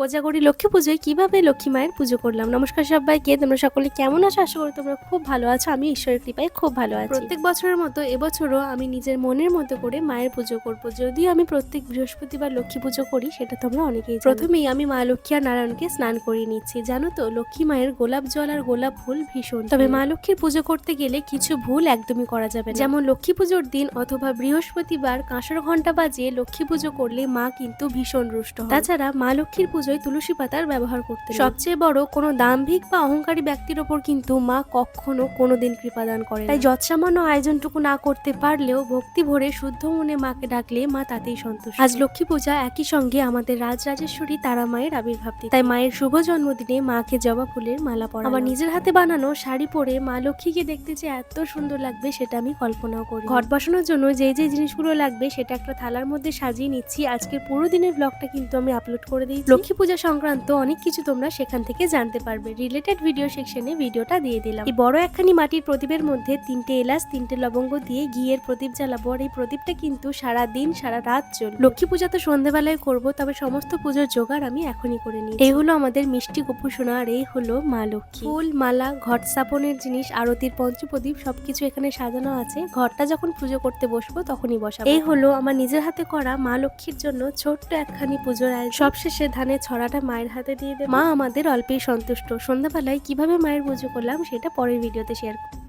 কোজাগরি লক্ষ্মী পুজোয় কীভাবে লক্ষ্মী মায়ের পুজো করলাম? নমস্কার সবাইকে তোমরা সকলে কেমন আছো? আশা করি তোমরা খুব ভালো আছো। আমি ঈশ্বরের কৃপায় খুব ভালো আছি। প্রত্যেক বছরের মতো এবছরও আমি নিজের মনের মতো করে মায়ের পুজো করব। যদিও আমি প্রত্যেক বৃহস্পতিবার লক্ষ্মী পুজো করি সেটা তোমরা অনেকেই প্রথমেই আমি মা লক্ষ্মী আর নারায়ণকে স্নান করিয়ে নিচ্ছি। জানো তো লক্ষ্মী মায়ের গোলাপ জল আর গোলাপ ফুল ভীষণ তবে মা লক্ষ্মীর পুজো করতে গেলে কিছু ভুল একদমই করা যাবে যেমন লক্ষ্মী পুজোর দিন অথবা বৃহস্পতিবার কাঁসর ঘণ্টা বাজিয়ে লক্ষ্মী পুজো করলে মা কিন্তু ভীষণ রুষ্ট তাছাড়া মা লক্ষ্মীর পুজোয় তুলসী পাতার ব্যবহার করতে সবচেয়ে বড় কোনো দাম্ভিক বা অহংকারী ব্যক্তির ওপর কিন্তু মা কখনো কোনোদিন কৃপাদান করে। তাই যৎসামান্য আয়োজনটুকু না করতে পারলেও ভক্তি ভরে শুদ্ধ মনে মাকে ডাকলে মা তাতেই সন্তুষ্ট। আজ লক্ষ্মী পূজা একই সঙ্গে আমাদের রাজরাজেশ্বরী তারা মায়ের আবির্ভাব তাই মায়ের শুভ জন্মদিনে মাকে জবা ফুলের মালা পরা আমার নিজের হাতে বানানো শাড়ি পরে মা লক্ষ্মীকে দেখতে যে এত সুন্দর লাগবে সেটা আমি কল্পনাও করি ঘট বসানোর জন্য যে যে জিনিসগুলো লাগবে সেটা একটা থালার মধ্যে সাজিয়ে নিচ্ছি। আজকের পুরো দিনের ব্লগটা কিন্তু আমি আপলোড করে দিই লক্ষ্মী পূজা সংক্রান্ত অনেক কিছু তোমরা সেখান থেকে জানতে পারবে। রিলেটেড ভিডিও সেকশনে ভিডিওটা দিয়ে দিলাম। এই বড় একখানি মাটির প্রদীপের মধ্যে তিনটে এলাচ, তিনটে লবঙ্গ দিয়ে ঘিয়ের প্রদীপ জ্বালাবো। আর এই প্রদীপটা কিন্তু সারা দিন, সারা রাত চলবে লক্ষ্মী পূজা তো সন্ধ্যেবেলায় করব, তবে সমস্ত পুজোর জোগাড় আমি এখনই করে নিই এই হলো আমাদের মিষ্টি গোপুসোনা আর এই হলো মা লক্ষ্মী। ফুল, মালা, ঘট, স্থাপনের জিনিস, আরতির পঞ্চপ্রদীপ, সবকিছু এখানে সাজানো আছে। ঘরটা যখন পুজো করতে বসবো, তখনই বসাবো। এই হলো আমার নিজের হাতে করা মা লক্ষ্মীর জন্য ছোট্ট একখানি পুজোর আয়োজন। সবশেষে ধানের ছড়াটা মায়ের হাতে দিয়ে দেব। মা আমাদের অল্পেই সন্তুষ্ট। সন্ধ্যাবেলায় কীভাবে মায়ের পুজো করলাম, সেটা পরের ভিডিওতে শেয়ার করব।